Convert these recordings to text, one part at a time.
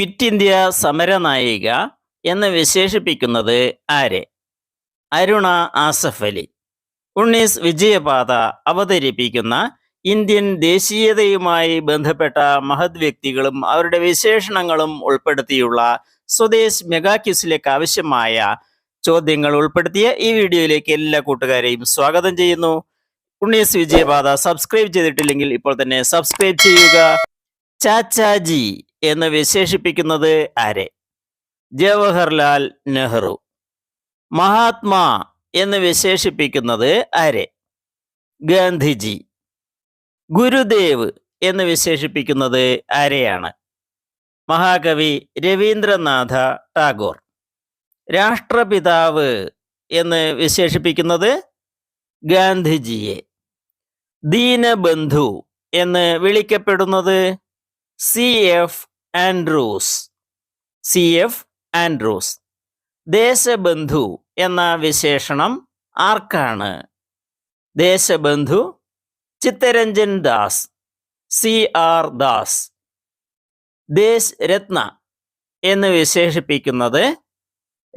Quit India സമരനായിക എന്ന് വിശേഷിപ്പിക്കുന്നത് ആരെ? അരുണ ആസഫ് അലി. ഉണ്ണീസ് വിജയപാത അവതരിപ്പിക്കുന്ന ഇന്ത്യൻ ദേശീയതയുമായി ബന്ധപ്പെട്ട മഹത് വ്യക്തികളും അവരുടെ വിശേഷണങ്ങളും ഉൾപ്പെടുത്തിയുള്ള സ്വദേശ് മെഗാ ക്യൂസിലേക്ക് ആവശ്യമായ ചോദ്യങ്ങൾ ഉൾപ്പെടുത്തിയ ഈ വീഡിയോയിലേക്ക് എല്ലാ കൂട്ടുകാരെയും സ്വാഗതം ചെയ്യുന്നു. ഉണ്ണീസ് വിജയപാത സബ്സ്ക്രൈബ് ചെയ്തിട്ടില്ലെങ്കിൽ ഇപ്പോൾ തന്നെ സബ്സ്ക്രൈബ് ചെയ്യുക. ചാച്ചാജി എന്ന് വിശേഷിപ്പിക്കുന്നത് ആരെ? ജവഹർലാൽ നെഹ്റു. മഹാത്മാ എന്ന് വിശേഷിപ്പിക്കുന്നത് ആരെ? ഗാന്ധിജി. ഗുരുദേവ് എന്ന് വിശേഷിപ്പിക്കുന്നത് ആരെയാണ്? മഹാകവി രവീന്ദ്രനാഥ ടാഗോർ. രാഷ്ട്രപിതാവ് എന്ന് വിശേഷിപ്പിക്കുന്നത് ഗാന്ധിജിയെ. ദീനബന്ധു എന്ന് വിളിക്കപ്പെടുന്നത് C F Andrews. C F Andrews. Deshbandhu എന്ന വിശേഷണം ആർക്കാണ്? Deshbandhu Chittaranjan Das. C R Das. ദേശ് രത്ന എന്ന് വിശേഷിപ്പിക്കുന്നത്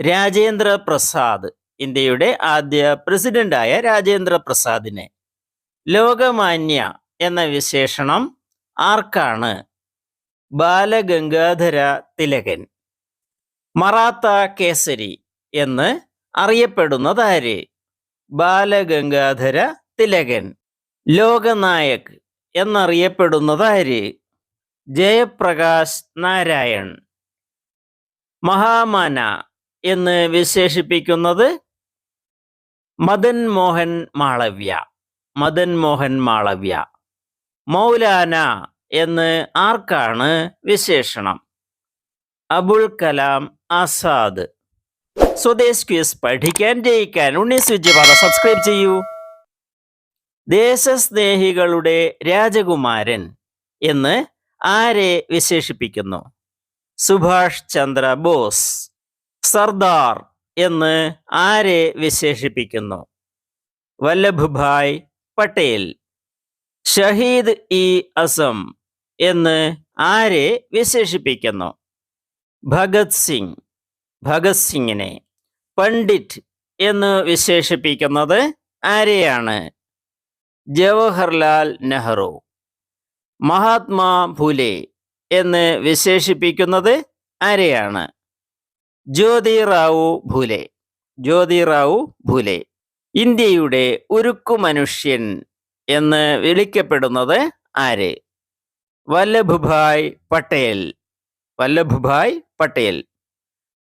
രാജേന്ദ്ര പ്രസാദ് ഇന്ത്യയുടെ ആദ്യ പ്രസിഡന്റായ രാജേന്ദ്ര പ്രസാദിനെ. ലോകമാന്യ എന്ന വിശേഷണം ആർക്കാണ്? ബാലഗംഗാധര തിലകൻ. മറാത്ത കേസരി എന്ന് അറിയപ്പെടുന്നതാര്? ബാലഗംഗാധര തിലകൻ. ലോകനായക് എന്നറിയപ്പെടുന്നതാര്? ജയപ്രകാശ് നാരായൺ. മഹാമാന എന്ന് വിശേഷിപ്പിക്കുന്നത് മദൻ മോഹൻ മാളവ്യ. മദൻ മോഹൻ മാളവ്യ. മൗലാന എന്ന് ആർക്കാണ് വിശേഷണം? അബുൽ കലാം ആസാദ്. സ്വദേശ് ക്വിസ് പഠിക്കാൻ ജയിക്കാൻ ഉണ്ണീസ് വിജയപാത സബ്സ്ക്രൈബ് ചെയ്യൂ. ദേശസ്നേഹികളുടെ രാജകുമാരൻ എന്ന് ആരെ വിശേഷിപ്പിക്കുന്നു? സുഭാഷ് ചന്ദ്ര ബോസ്. സർദാർ എന്ന് ആരെ വിശേഷിപ്പിക്കുന്നു? വല്ലഭായ് പട്ടേൽ. ഷഹീദ് ഇ അസം. എന്ന് ആരെ വിശേഷിപ്പിക്കുന്നു? ഭഗത് സിംഗ്. ഭഗത് സിംഗിനെ പണ്ഡിറ്റ് എന്ന് വിശേഷിപ്പിക്കുന്നത് ആരെയാണ്? ജവഹർലാൽ നെഹ്റു. മഹാത്മാ ഫുലെ എന്ന് വിശേഷിപ്പിക്കുന്നത് ആരെയാണ്? ജ്യോതിറാവു ഫുലെ. ജ്യോതിറാവു ഭൂലെ ഇന്ത്യയുടെ ഉരുക്കു മനുഷ്യൻ എന്ന് വിളിക്കപ്പെടുന്നത് ആര്? വല്ലഭഭായ് പട്ടേൽ. വല്ലഭുഭായ് പട്ടേൽ.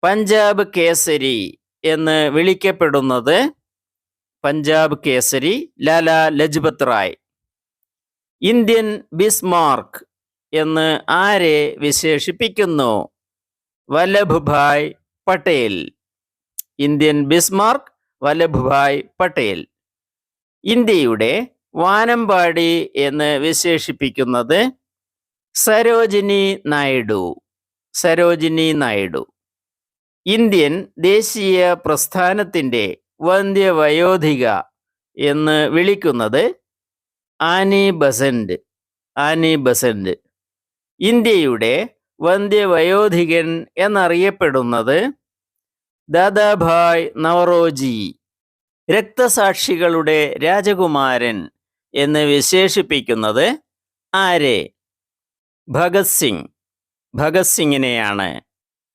പഞ്ചാബ് കേസരി എന്ന് വിളിക്കപ്പെടുന്നത് പഞ്ചാബ് കേസരി ലാല ലജ്പത് റായ്. ഇന്ത്യൻ ബിസ്മാർക്ക് എന്ന് ആരെ വിശേഷിപ്പിക്കുന്നു? Vallabhbhai Patel. Indian Bismarck Vallabhbhai Patel. ഇന്ത്യയുടെ വാനമ്പാടി എന്ന് വിശേഷിപ്പിക്കുന്നത് സരോജിനി നായിഡു. സരോജിനി നായിഡു. ഇന്ത്യൻ ദേശീയ പ്രസ്ഥാനത്തിന്റെ വന്ധ്യവയോധിക എന്ന് വിളിക്കുന്നത് ആനി ബസന്റ് ആനി ബസന്റ് ഇന്ത്യയുടെ വന്ധ്യവയോധികൻ എന്നറിയപ്പെടുന്നത് ദാദാഭായ് നവറോജി. രക്തസാക്ഷികളുടെ രാജകുമാരൻ എന്ന് വിശേഷിപ്പിക്കുന്നത് ആരെ? ഭഗത് സിംഗ്. ഭഗത് സിംഗിനെയാണ്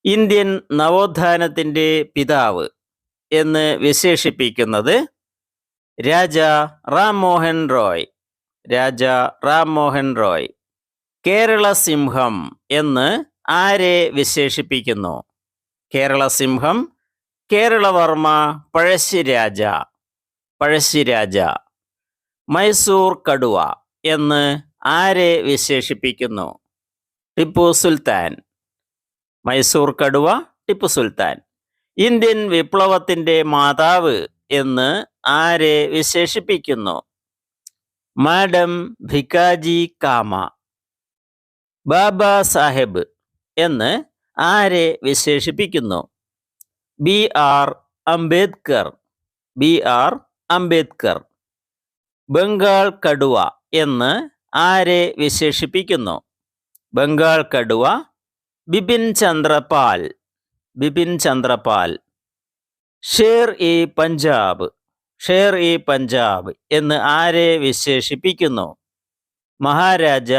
ഇന്ത്യൻ നവോത്ഥാനത്തിന്റെ പിതാവ് എന്ന് വിശേഷിപ്പിക്കുന്നത് രാജ റാം മോഹൻ റോയ്. രാജ റാം മോഹൻ റോയ്. കേരള സിംഹം എന്ന് ആരെ വിശേഷിപ്പിക്കുന്നു? കേരള സിംഹം കേരളവർമ്മ പഴശ്ശിരാജ പഴശ്ശിരാജ മൈസൂർ കടുവ എന്ന് ആരെ വിശേഷിപ്പിക്കുന്നു? ടിപ്പു സുൽത്താൻ. മൈസൂർ കടുവ ടിപ്പു സുൽത്താൻ. ഇന്ത്യൻ വിപ്ലവത്തിന്റെ മാതാവ് എന്ന് ആരെ വിശേഷിപ്പിക്കുന്നു? മാഡം ഭിക്കാജി കാമ. ബാബ സാഹേബ് എന്ന് ആരെ വിശേഷിപ്പിക്കുന്നു? B R Ambedkar. B R Ambedkar. Bengal കടുവ എന്ന് ആരെ വിശേഷിപ്പിക്കുന്നു? ബംഗാൾ കടുവ ബിപിൻ ചന്ദ്രപാൽ ബിപിൻ ചന്ദ്രപാൽ. ഷേർ ഇ പഞ്ചാബ് ഷേർ ഇ പഞ്ചാബ് എന്ന് ആരെ വിശേഷിപ്പിക്കുന്നു? മഹാരാജ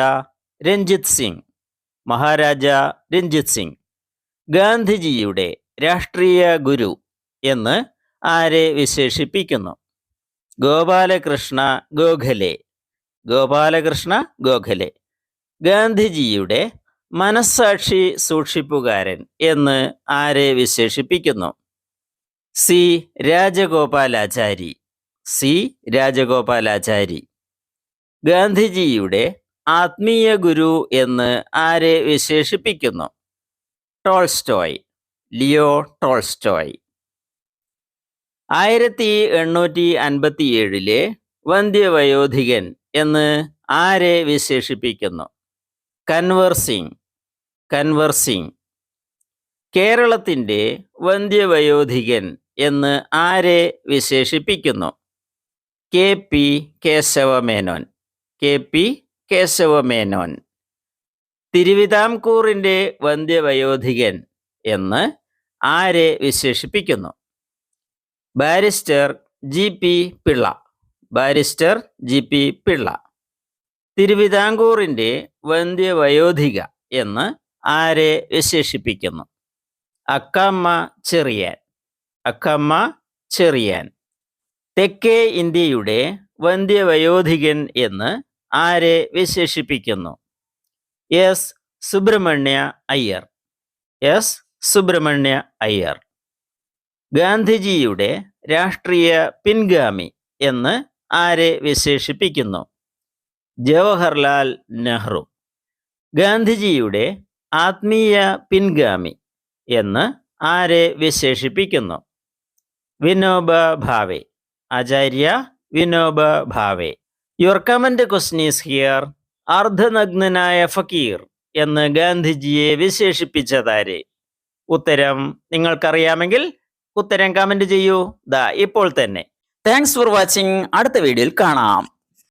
രഞ്ജിത് സിംഗ് മഹാരാജ രഞ്ജിത് സിംഗ്. ഗാന്ധിജിയുടെ രാഷ്ട്രീയ ഗുരു എന്ന് ആരെ വിശേഷിപ്പിക്കുന്നു? ഗോപാലകൃഷ്ണ ഗോഖലെ ഗോപാലകൃഷ്ണ ഗോഖലെ. ഗാന്ധിജിയുടെ മനസ്സാക്ഷി സൂക്ഷിപ്പുകാരൻ എന്ന് ആരെ വിശേഷിപ്പിക്കുന്നു? സി രാജഗോപാലാചാരി. സി രാജഗോപാലാചാരി. ഗാന്ധിജിയുടെ ആത്മീയ ഗുരു എന്ന് ആരെ വിശേഷിപ്പിക്കുന്നു? ടോൾസ്റ്റോയ്. Leo Tolstoy. ആയിരത്തി എണ്ണൂറ്റി അൻപത്തിയേഴിലെ വന്ധ്യവയോധികൻ എന്ന് ആരെ വിശേഷിപ്പിക്കുന്നു? കൺവേഴ്സിംഗ് കൻവർ സിംഗ് കേരളത്തിന്റെ വന്ധ്യവയോധികൻ എന്ന് ആരെ വിശേഷിപ്പിക്കുന്നു? K P Kesava Menon K P Kesava Menon. തിരുവിതാംകൂറിന്റെ വന്ധ്യവയോധികൻ എന്ന് ആരെ വിശേഷിപ്പിക്കുന്നു? Barrister G P Pillai barrister G P Pillai. തിരുവിതാംകൂറിന്റെ വന്ധ്യവയോധിക എന്ന് ആരെ വിശേഷിപ്പിക്കുന്നു? അക്കമ്മ ചെറിയാൻ. അക്കമ്മ ചെറിയാൻ. തെക്കേ ഇന്ത്യയുടെ വന്ധ്യവയോധികൻ എന്ന് ആരെ വിശേഷിപ്പിക്കുന്നു? എസ്. സുബ്രഹ്മണ്യ അയ്യർ. എസ്. സുബ്രഹ്മണ്യ അയ്യർ. ഗാന്ധിജിയുടെ രാഷ്ട്രീയ പിൻഗാമി എന്ന് ആരെ വിശേഷിപ്പിക്കുന്നു? ജവഹർലാൽ നെഹ്റു. ഗാന്ധിജിയുടെ ആത്മീയ പിൻഗാമി എന്ന് ആരെ വിശേഷിപ്പിക്കുന്നു? Vinoba Bhave. Acharya Vinoba Bhave. Your comment question is here അർദ്ധനഗ്നനായ ഫക്കീർ എന്ന് ഗാന്ധിജിയെ വിശേഷിപ്പിച്ചതാരെ? ഉത്തരം നിങ്ങൾക്കറിയാമെങ്കിൽ ഉത്തരം കമന്റ് ചെയ്യൂ. ദാ ഇപ്പോൾ തന്നെ. താങ്ക്സ് ഫോർ വാച്ചിങ് അടുത്ത വീഡിയോയിൽ കാണാം.